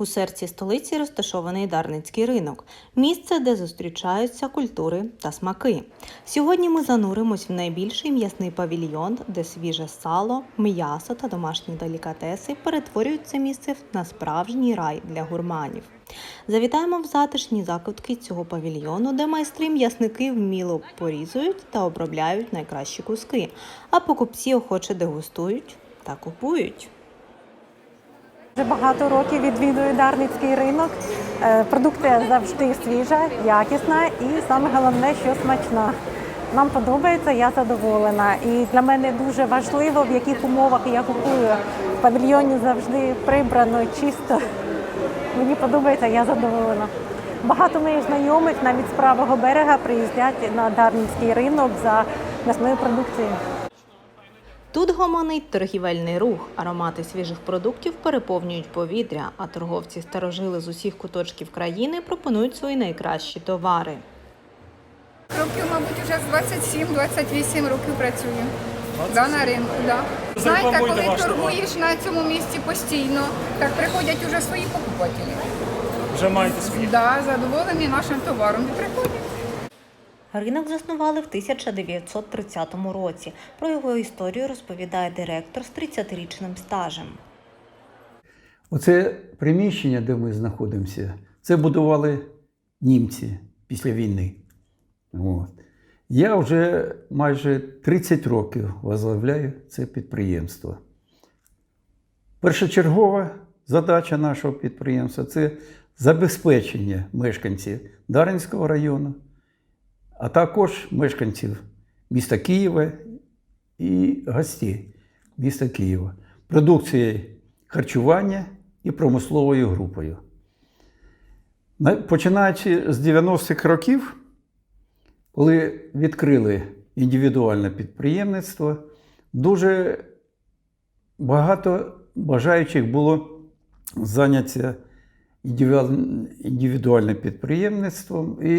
У серці столиці розташований Дарницький ринок, місце, де зустрічаються культури та смаки. Сьогодні ми зануримось в найбільший м'ясний павільйон, де свіже сало, м'ясо та домашні делікатеси перетворюють це місце на справжній рай для гурманів. Завітаємо в затишні закутки цього павільйону, де майстри м'ясники вміло порізують та обробляють найкращі куски, а покупці охоче дегустують та купують. Вже багато років відвідую Дарницький ринок. Е, Продукція завжди свіжа, якісна і саме головне, що смачна. Нам подобається, я задоволена. І для мене дуже важливо, в яких умовах я купую. В павільйоні завжди прибрано, чисто. Мені подобається, я задоволена. Багато моїх знайомих навіть з правого берега приїздять на Дарницький ринок за м'ясною продукцією. Тут гомонить торгівельний рух, аромати свіжих продуктів переповнюють повітря, а торговці старожили з усіх куточків країни пропонують свої найкращі товари. Років, мабуть, вже з 27-28 років працюю. Да, на ринку, да. Знаєте, коли торгуєш на цьому місці постійно, так приходять уже свої покупателі. Вже маєте свої. Да, задоволені нашим товаром і приходять. Ринок заснували в 1930 році. Про його історію розповідає директор з 30-річним стажем. Оце приміщення, де ми знаходимося, це будували німці після війни. От. Я вже майже 30 років возглавляю це підприємство. Першочергова задача нашого підприємства це забезпечення мешканців Даринського району, а також мешканців міста Києва і гостей міста Києва, продукцією харчування і промисловою групою. Починаючи з 90-х років, коли відкрили індивідуальне підприємництво, дуже багато бажаючих було зайнятися індивідуаль- індивідуальним підприємництвом, і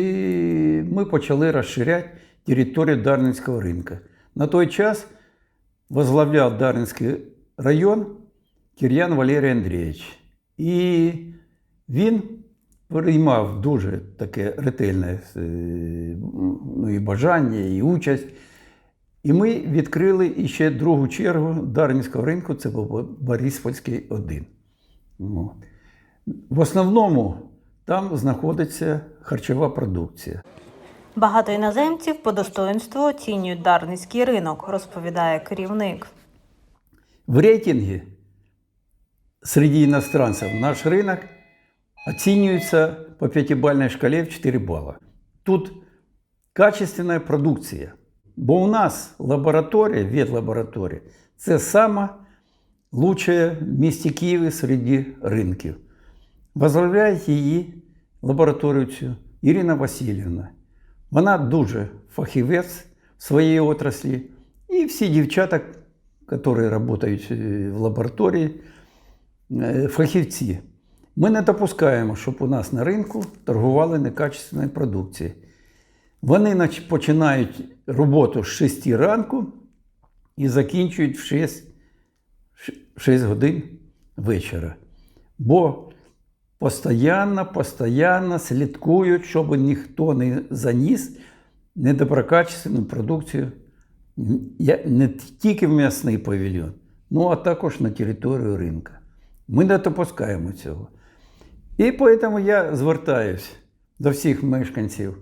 ми почали розширяти територію Дарницького ринку. На той час возглавляв Дарницький район Кір'ян Валерій Андрійович. І він приймав дуже таке ретельне е, ну, і бажання, і участь. І ми відкрили іще другу чергу Дарницького ринку, це був Бориспольський 1. В основному там знаходиться харчова продукція. Багато іноземців по достоинству оцінюють Дарницький ринок, розповідає керівник. В рейтинге среди иностранцев наш рынок оценивается по пятибалльной шкале в 4 балла. Тут качественная продукція. Бо у нас лабораторія, ветлабораторія, це сама лучшая в місті Києві серед ринків. Возглавляє її лабораторію цю Ірина Васильівна. Вона дуже фахівець в своїй отраслі. І всі дівчата, які працюють е, в лабораторії, е, фахівці. Ми не допускаємо, щоб у нас на ринку торгували некачественною продукцією. Вони починають роботу з 6 ранку і закінчують в 6, 6 годин вечора. Бо постійно, постійно слідкують, щоб ніхто не заніс недоброкачественну продукцію не тільки в м'ясний павільйон, ну а також на територію ринку. Ми не допускаємо цього. І тому я звертаюся до всіх мешканців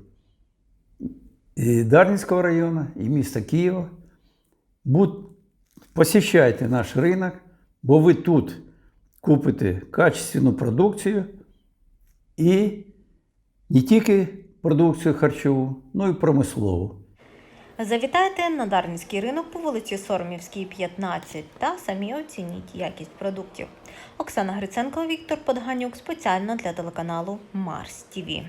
і Дарницького району, і міста Києва. Будь, посіщайте наш ринок, бо ви тут купите качественну продукцію і не тільки продукцію харчову, ну і промислову. Завітайте на Дарницький ринок по вулиці Соромівській, 15 та самі оцініть якість продуктів. Оксана Гриценко, Віктор Подганюк спеціально для телеканалу Марс ТІВІ.